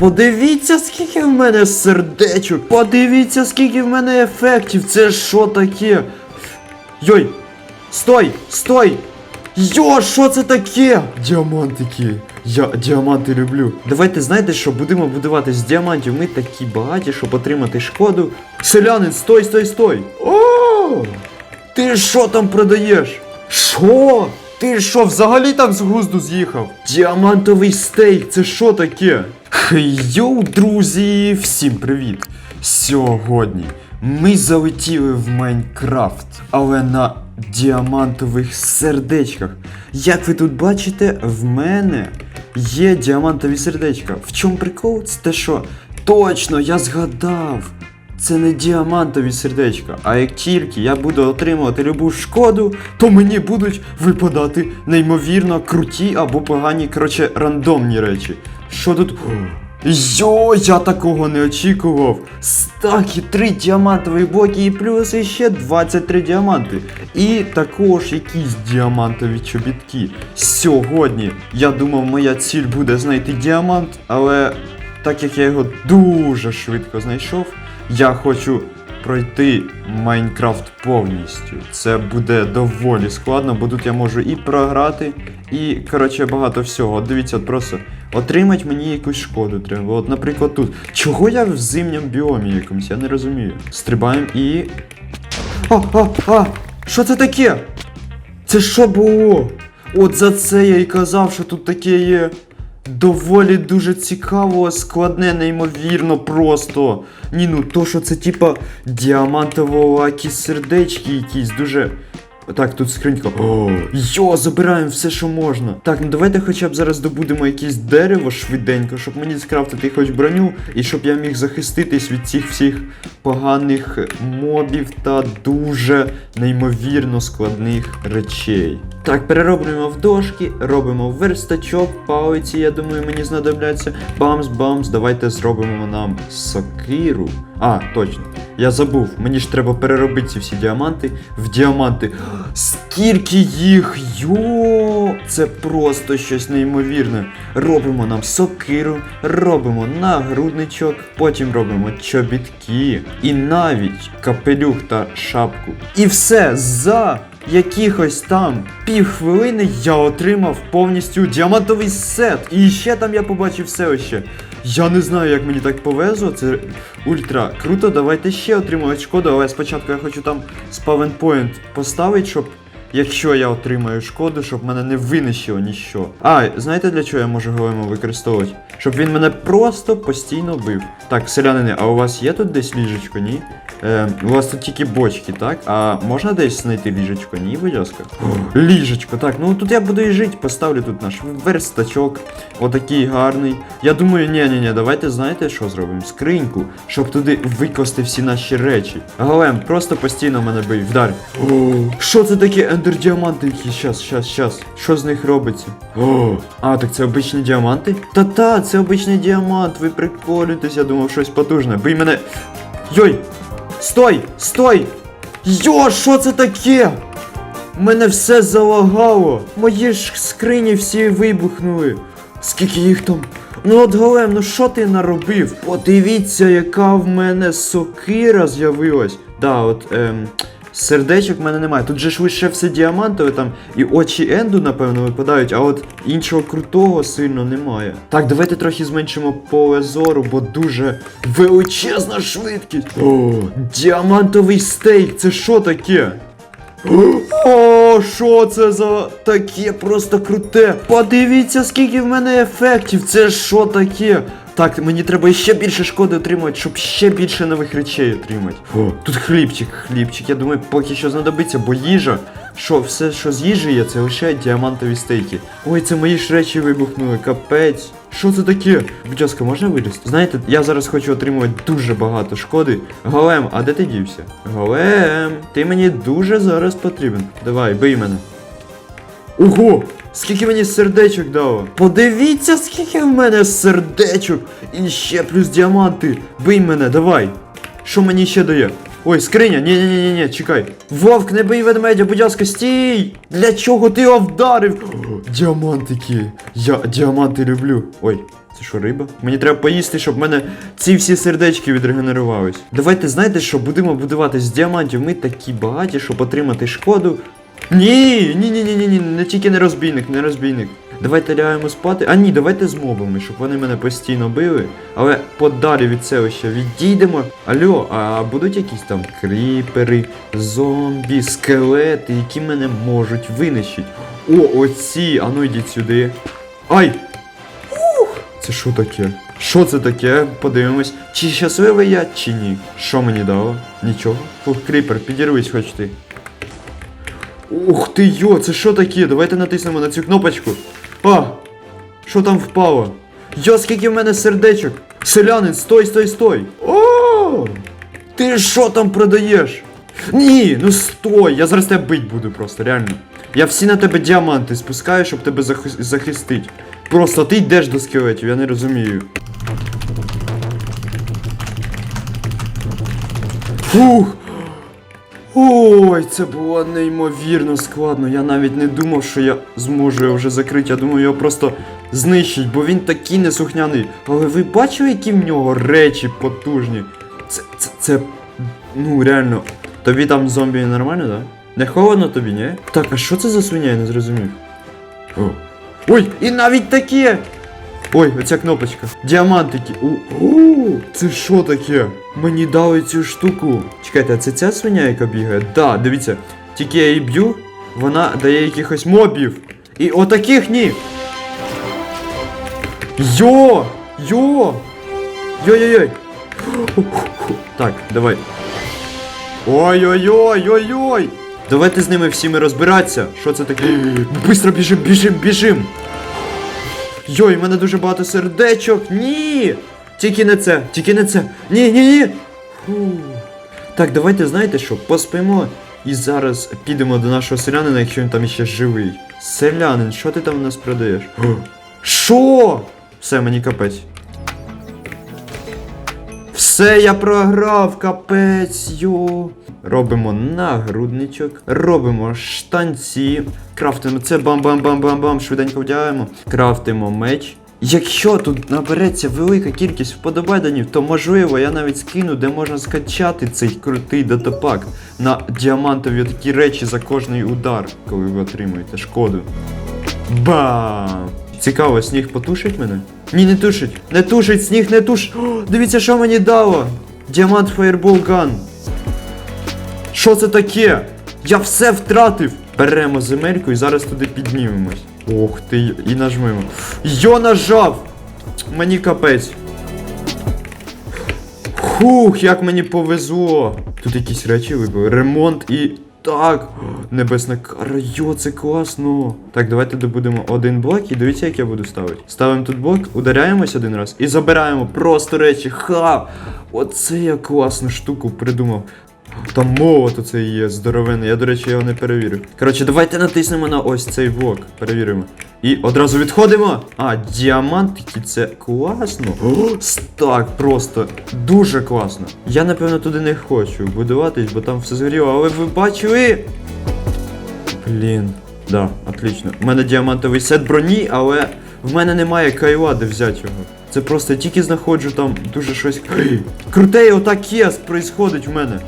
Подивіться, скільки в мене сердечок. Подивіться, скільки в мене ефектів. Це що таке? Йой! Стой! Стой! Йо, що це таке? Діамантики. Я діаманти люблю. Давайте знаєте що, будемо будувати з діамантів. Ми такі багаті, щоб отримати шкоду. Селянин, стой, стой, стой! О! Ти що там продаєш? Що? Ти що, взагалі там з глузду з'їхав? Діамантовий стейк, це що таке? Йоу, друзі, всім привіт! Сьогодні ми залетіли в Майнкрафт, але на діамантових сердечках. Як ви тут бачите, в мене є діамантові сердечка. В чому прикол? Це те, що точно я згадав. Це не діамантові сердечка. А як тільки я буду отримувати любу шкоду, то мені будуть випадати неймовірно круті або погані, коротше, рандомні речі. Що тут. Йо, я такого не очікував. Стаки 3 діамантові блоки і плюс іще 23 діаманти. І також якісь діамантові чобітки. Сьогодні я думав, моя ціль буде знайти діамант, але так як я його дуже швидко знайшов, я хочу пройти Майнкрафт повністю. Це буде доволі складно, бо тут я можу і програти, і, коротше, багато всього. От Дивіться, от просто отримати мені якусь шкоду треба. От, наприклад, тут. Чого я в зимньому біомі якомусь? Я не розумію. Стрибаємо і. А, а, а! Що це таке? Це що було? От за це я і казав, що тут таке є. Доволі дуже цікаво, складне, неймовірно просто. Ні, ну то, що це типа діамантово-лакі сердечки якісь, дуже. Так, тут скринька. О, йо, забираємо все, що можна. Так, ну давайте хоча б зараз добудемо якесь дерево швиденько, щоб мені скрафтити хоч броню, і щоб я міг захиститись від цих всіх поганих мобів та дуже неймовірно складних речей. Так, перероблюємо в дошки, робимо верстачок, палиці, я думаю, мені знадобляться. Бамс-бамс, давайте зробимо нам сокиру. А, точно. Я забув, мені ж треба переробити ці всі діаманти в діаманти. Скільки їх! Йо! Це просто щось неймовірне. Робимо нам сокиру, робимо нагрудничок, потім робимо чобітки і навіть капелюх та шапку. І все за якихось там півхвилини я отримав повністю діамантовий сет. І ще там я побачив все ще. Я не знаю, як мені так повезло, це ультра круто. Давайте ще отримувати шкоду, але спочатку я хочу там спавенпоінт поставити, щоб. Якщо я отримаю шкоду, щоб мене не винищило ніщо. А, знаєте для чого я можу голему використовувати? Щоб він мене просто постійно бив. Так, селянини, а у вас є тут десь ліжечко, ні? Е, у вас тут тільки бочки, так? А можна десь знайти ліжечко? Ні, будь ласка. Ліжечко, так, ну тут я буду і жити, поставлю тут наш верстачок. Отакий гарний. Я думаю, ні, ні, ні, давайте знаєте, що зробимо? Скриньку, щоб туди викласти всі наші речі. Голем, просто постійно мене бий, вдар. О, що це таке ендер діаманти? Щас, щас, щас. Що з них робиться? О, а, так це обичні діаманти? Та-та, це обичний діамант, ви приколюєтесь, я думав, щось потужне. Бий мене. Йой! Стой! Стой! Йо, що це таке? Мене все залагало. Мої ж скрині всі вибухнули. Скільки їх там? Ну от голем, ну що ти наробив? Подивіться, яка в мене сокира з'явилась. Да, от ем, сердечок в мене немає. Тут же ж лише все діамантове там і очі Енду, напевно, випадають, а от іншого крутого сильно немає. Так, давайте трохи зменшимо поле зору, бо дуже величезна швидкість. О, діамантовий стейк, це що таке? О, що це за таке просто круте? Подивіться, скільки в мене ефектів. Це що таке? Так, мені треба ще більше шкоди отримувати, щоб ще більше нових речей отримати. О, тут хлібчик, хлібчик. Я думаю, поки що знадобиться, бо їжа. Що, все, що з їжі є, це лише діамантові стейки. Ой, це мої ж речі вибухнули, капець. Що це таке? Будь ласка, можна вилізти? Знаєте, я зараз хочу отримувати дуже багато шкоди. Голем, а де ти дівся? Голем, ти мені дуже зараз потрібен. Давай, бий мене. Ого! Скільки мені сердечок дало? Подивіться, скільки в мене сердечок! І ще плюс діаманти. Бий мене, давай. Що мені ще дає? Ой, скриня, ні ні ні ні чекай. Вовк, не бий ведмедя, будь ласка, стій! Для чого ти його вдарив? Діамантики. Я діаманти люблю. Ой, Це що, риба? Мені треба поїсти, щоб в мене ці всі сердечки відрегенерувались. Давайте знаєте, що будемо будувати з діамантів. Ми такі багаті, щоб отримати шкоду. Ні, ні, ні, ні, ні, ні, не тільки не розбійник, не розбійник. Давайте лягаємо спати. А ні, давайте з мобами, щоб вони мене постійно били. Але подалі від селища відійдемо. Алло, а будуть якісь там кріпери, зомбі, скелети, які мене можуть винищити. О, оці, а ну йдіть сюди. Ай! Ух! Це що таке? Що це таке? Подивимось. Чи щасливий я, чи ні? Що мені дало? Нічого. Фух, кріпер, підірвись хоч ти. Ух ти йо, це що таке? Давайте натиснемо на цю кнопочку. А! Що там впало? Йо, скільки в мене сердечок? Селянин, стой, стой, стой! О! Ти що там продаєш? Ні, ну стой! Я зараз тебе бить буду просто, реально. Я всі на тебе діаманти спускаю, щоб тебе захи- захистити. Просто ти йдеш до скелетів, я не розумію. Фух! Ой, це було неймовірно складно. Я навіть не думав, що я зможу його вже закрити. Я думаю, його просто знищить, бо він такий неслухняний. Але ви бачили, які в нього речі потужні? Це, це, це, ну реально. Тобі там зомбі нормально, да? Не холодно тобі, ні? Так, а що це за свиня, я не зрозумів. О. Ой, і навіть таке! Ой, оця кнопочка. Діамантики. У, у, це що таке? Мені дали цю штуку. Чекайте, а це ця свиня, яка бігає? Да, дивіться. Тільки я її б'ю, вона дає якихось мобів. І отаких ні. Йо! Йо! Йой-йой-йой! Так, давай. Ой-ой-ой-ой-ой! Давайте з ними всіми розбиратися. Що це таке? Бистро біжим, біжим, біжим! Йой, в мене дуже багато сердечок. Ні! Тільки не це, тільки не це. Ні, ні, ні. Фу. Так, давайте знаєте що, поспимо і зараз підемо до нашого селянина, якщо він там іще живий. Селянин, що ти там у нас продаєш? Що? Все, мені капець. Все, я програв, капець, йо. Робимо нагрудничок, робимо штанці, крафтимо це бам-бам-бам-бам-бам, швиденько вдягаємо, крафтимо меч. Якщо тут набереться велика кількість вподобайданів, то можливо я навіть скину, де можна скачати цей крутий датапак на діамантові такі речі за кожний удар, коли ви отримуєте шкоду. Бам! Цікаво, сніг потушить мене? Ні, не тушить. Не тушить, сніг не тушить. О, дивіться, що мені дало. Діамант Fireball Gun. Що це таке? Я все втратив. Беремо земельку і зараз туди піднімемось. Ох ти, і нажмемо. Йо нажав! Мені капець. Хух, як мені повезло. Тут якісь речі вибили. Ремонт і. Так, небесна кара, йо, це класно. Так, давайте добудемо один блок і дивіться, як я буду ставити. Ставимо тут блок, ударяємось один раз і забираємо просто речі. Ха! Оце я класну штуку придумав. Там молот оцей є здоровенний, я, до речі, його не перевірив. Коротше, давайте натиснемо на ось цей блок. Перевіримо. І одразу відходимо. А, діамантики, це класно. Так, просто дуже класно. Я, напевно, туди не хочу будуватись, бо там все згоріло, але ви бачили. Блін. Да, отлично. У мене діамантовий сет броні, але в мене немає кайла, де взяти його. Це просто я тільки знаходжу там дуже щось. Круте, отаке происходить в мене.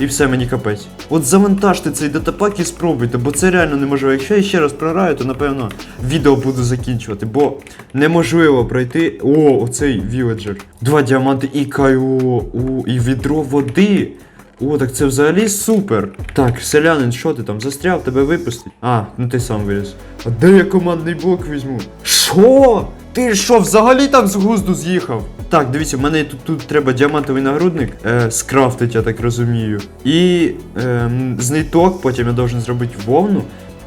І все, мені капець. От завантажте цей датапак і спробуйте, бо це реально неможливо. Якщо я ще раз програю, то напевно відео буду закінчувати, бо неможливо пройти. О, оцей віледжер. Два діаманти і кайло. О, і відро води. О, так це взагалі супер. Так, селянин, що ти там? Застряв, тебе випустить? А, ну ти сам виліз. А де я командний блок візьму? Що? Ти що, взагалі там з гузду з'їхав? Так, дивіться, в мене тут, тут треба діамантовий нагрудник е, скрафтить, я так розумію. І е, з потім я должен зробити вовну.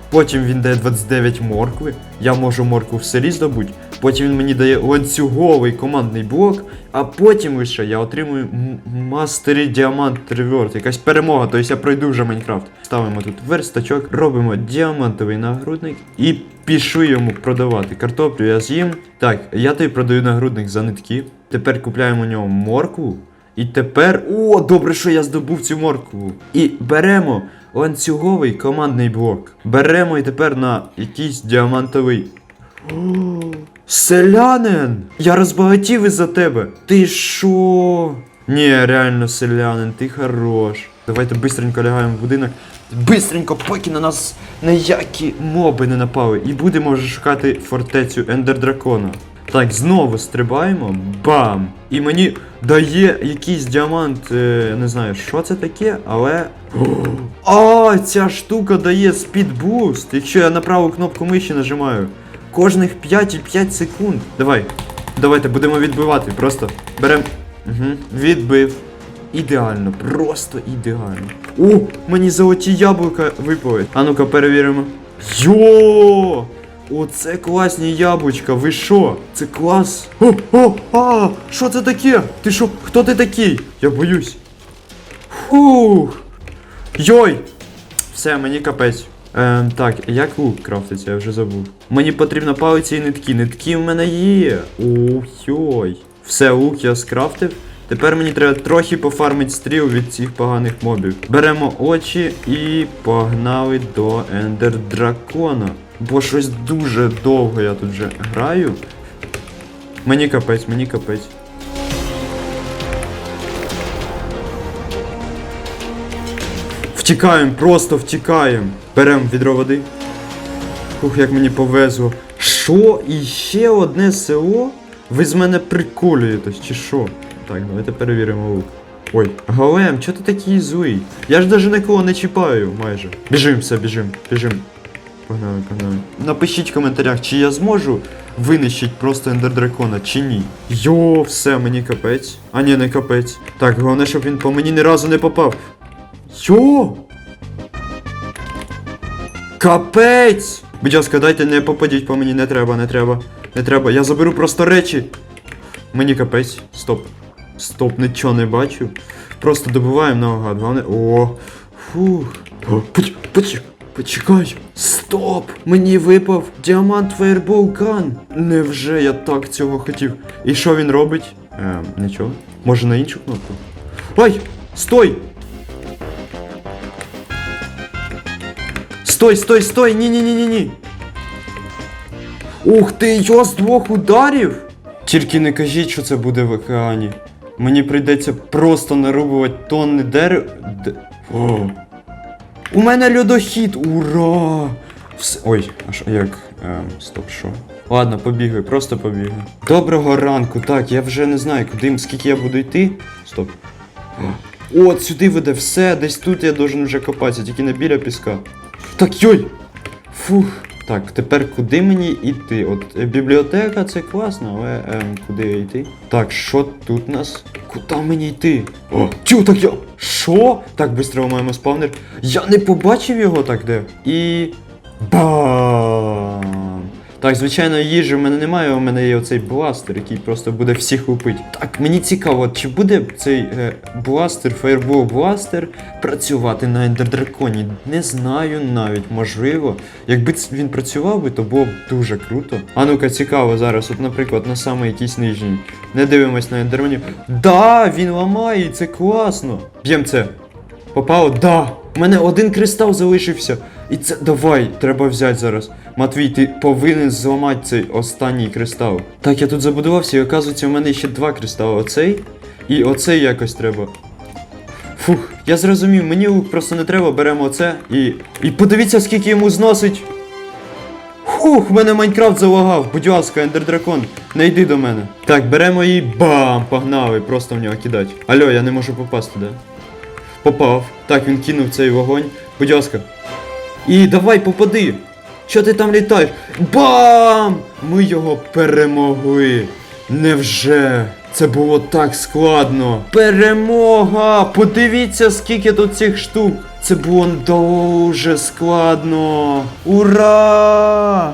Потім він дає 29 моркви. Я можу моркву в селі здобути. Потім він мені дає ланцюговий командний блок. А потім лише я отримую мастері діамант реверт. Якась перемога, тобто я пройду вже Майнкрафт. Ставимо тут верстачок, робимо діамантовий нагрудник і пішли йому продавати. Картоплю я з'їм. Так, я тобі продаю нагрудник за нитки. Тепер купляємо у нього моркву. І тепер. О, добре, що я здобув цю моркву. І беремо ланцюговий командний блок. Беремо і тепер на якийсь діамантовий. Селянин! Я розбагатів із-за тебе. Ти шо? Ні, реально, селянин, ти хорош. Давайте бистренько лягаємо в будинок. Бистренько, поки на нас ніякі моби не напали. І будемо вже шукати фортецю Ендер Дракона. Так, знову стрибаємо. Бам! І мені дає якийсь діамант. Е, не знаю, що це таке, але. А, ця штука дає спідбуст. Якщо я на праву кнопку миші нажимаю. Кожних 5,5 секунд. Давай. Давайте будемо відбивати. Просто берем. Угу. Відбив. Ідеально, просто ідеально. О, мені золоті яблука випали. А ну-ка перевіримо. Йо! Оце класні яблучка, ви що? Це клас. О, о, а, що це таке? Ти що? Хто ти такий? Я боюсь. Фух. Йой! Все, мені капець. Ем, так, як лук крафтиться, я вже забув. Мені потрібна палиця і нитки. Нитки в мене є. Ох, йой. Все, лук я скрафтив. Тепер мені треба трохи пофармити стріл від цих поганих мобів. Беремо очі і погнали до Ендер Дракона. Бо щось дуже довго я тут вже граю. Мені капець, мені капець. Втікаємо, просто втікаємо. Беремо відро води. Ух, як мені повезло. Що? І ще одне село? Ви з мене приколюєтесь, чи що? Так, давайте перевіримо лук. Ой, Голем, чого ти такий злий? Я ж даже нікого не чіпаю майже. Біжим, все, біжим, біжим. Погнали, погнали. Напишіть в коментарях, чи я зможу винищити просто ендер дракона, чи ні. Йо, все, мені капець. А ні, не капець. Так, головне, щоб він по мені ні разу не попав. Йо! Капець! Будь ласка, дайте не попадіть по мені, не треба, не треба. Не треба. Я заберу просто речі. Мені капець. Стоп. Стоп, нічого не бачу. Просто добуваємо наугад. Головне. О! Фух. Поч, поч, почекай. Стоп! Мені випав діамант Gun. Невже я так цього хотів? І що він робить? Ем, нічого. Може на іншу кнопку? Ой! Стой! Стой, стой, стой! Ні-ні-ні-ні-ні! Ух ти, його з двох ударів! Тільки не кажіть, що це буде в океані. Мені прийдеться просто нарубувати тонни дерев. Д... О. У мене льодохід! Ура! Все... Ой, а що як? Ем, стоп, що? Ладно, побігай, просто побігай. Доброго ранку, так, я вже не знаю, куди, скільки я буду йти. Стоп. О, сюди веде все, десь тут я должен вже копатися, тільки не біля піска. Так, йой! Фух. Так, тепер куди мені йти? От е, бібліотека це класно, але ем, куди йти? Так, що тут у нас? Куди мені йти? О, чу, так я. Що? Так, швидко маємо спавнер. Я не побачив його так де. І. Бам! Так, звичайно, їжі в мене немає, у мене є оцей бластер, який просто буде всіх лупити. Так, мені цікаво, чи буде цей е, бластер, фаєрбол бластер працювати на ендердраконі? Не знаю навіть, можливо. Якби він працював би, то було б дуже круто. А ну-ка, цікаво зараз, от, наприклад, на самий якийсь нижній. Не дивимось на ендерменів. Да, він ламає, це класно. Б'єм це. Попало? Да! У мене один кристал залишився. І це давай, треба взяти зараз. Матвій, ти повинен зламати цей останній кристал. Так, я тут забудувався, і оказується, у мене ще два кристали. Оцей і оцей якось треба. Фух, я зрозумів, мені лук просто не треба, беремо оце і. І подивіться, скільки йому зносить. Хух, в мене Майнкрафт залагав. Будь ласка, ендердракон, не йди до мене. Так, беремо і бам! Погнали, просто в нього кидать. Алло, я не можу попасти, да? Попав. Так, він кинув цей вогонь. Будь ласка. І давай попади. Що ти там літаєш? Бам! Ми його перемогли. Невже? Це було так складно. Перемога! Подивіться, скільки тут цих штук. Це було дуже складно. Ура!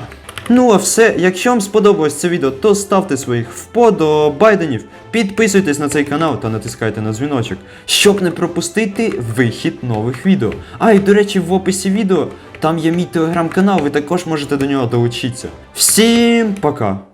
Ну а все, якщо вам сподобалось це відео, то ставте своїх вподобайденів, підписуйтесь на цей канал та натискайте на дзвіночок, щоб не пропустити вихід нових відео. А і до речі, в описі відео там є мій телеграм-канал, ви також можете до нього долучитися. Всім пока!